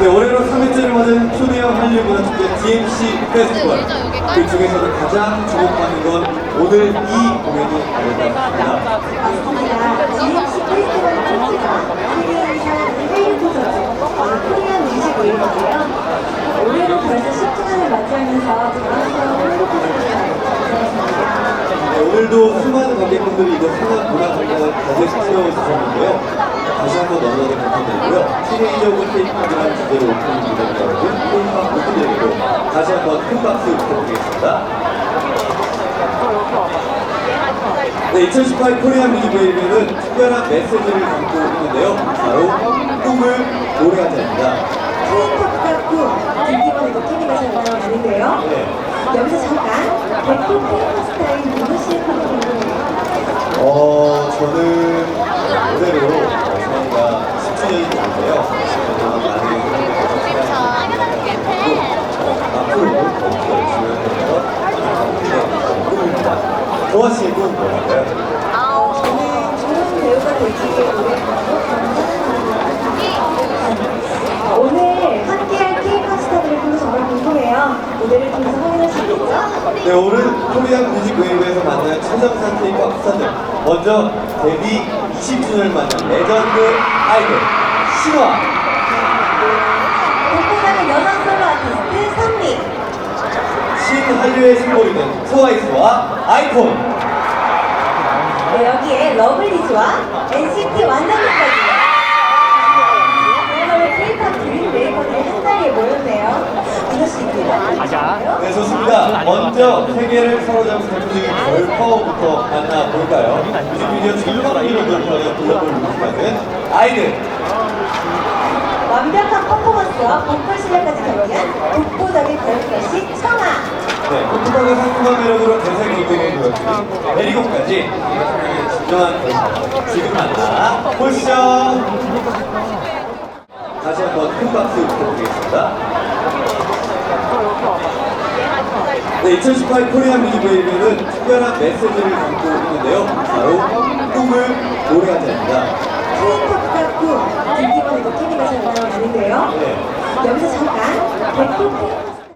네, 올해로 3회째를 맞은 큐리어 한류문화 축제 DMC 페스티벌. 그 중에서도 가장 주목받는 건 오늘 이 공연이 아닐까 합니다. 코리안 음식을 오늘도 수많은 관객분들이 이곳 상암 문화공연을 가득 채워주셨는데요. 다시 한번 너무나도 감사드리고요. 시대적인 케이팝이라는 주제로 오프닝 무대를 열어준 케이팝 모두들에게도 다시 한번 큰 박수 부탁드리겠습니다. 네, 2018 코리안 뮤직웨이브는 특별한 메시지를 담고 있는데요. 바로 꿈을 노래하자입니다. K-팝과 꿈, 뒷기본에도 케미가 잘 나오는데요. 네. 여기서 잠깐 백호 K-팝 스타일 민호 씨의 꿈을 궁금해요. 어, 저는 올해로 저희가 10주년이 되는데요. 저는 많은 분들께서 앞으로도 더욱더 열심히 해서 꿈입니다. 도화 씨의 꿈은 뭐라고요? 저는 배우가 감사합니다. 오늘 함께할 K-팝 스타들의 꿈이 정말 궁금해요. 무대를 통해서 확인할 수 있겠죠? 네, 오늘 코리안 뮤직 웨이브에서 만난 최정상 K-pop 스타들. 먼저 데뷔 20주년을 맞는 레전드 아이돌 신화. 독보적인 여성 솔로 아티스트 선미. 신한류의 심볼이 된 트와이스와 아이콘. 네, 여기에 러블리즈와 NCT 완전체까지. 그야말로 K-팝 드림 웨이번의 한 자리에 모였네요. 민호 씨, 가자. 네, 좋습니다. 먼저 세계를 사로잡은 대표적인 걸파워부터 만나볼까요? 뮤직비디오 질병으로 돌파하여 글로벌 무시하는 아이들. 완벽한 퍼포먼스와 보컬 실력까지 겸비한 독보적인 걸크러쉬 청아. 네, 독특하게 상큼한 매력으로 대세 경쟁을 보여주는 베리고까지 진정한 걸파. 지금 만나 보시죠. 다시 한번 큰 박수 부탁드리겠습니다. 네, 2018 코리안 뮤직웨이브는 특별한 메시지를 담고 있는데요. 바로 꿈을 노래하자입니다. K-팝과 꿈, 뒷기본에도 케미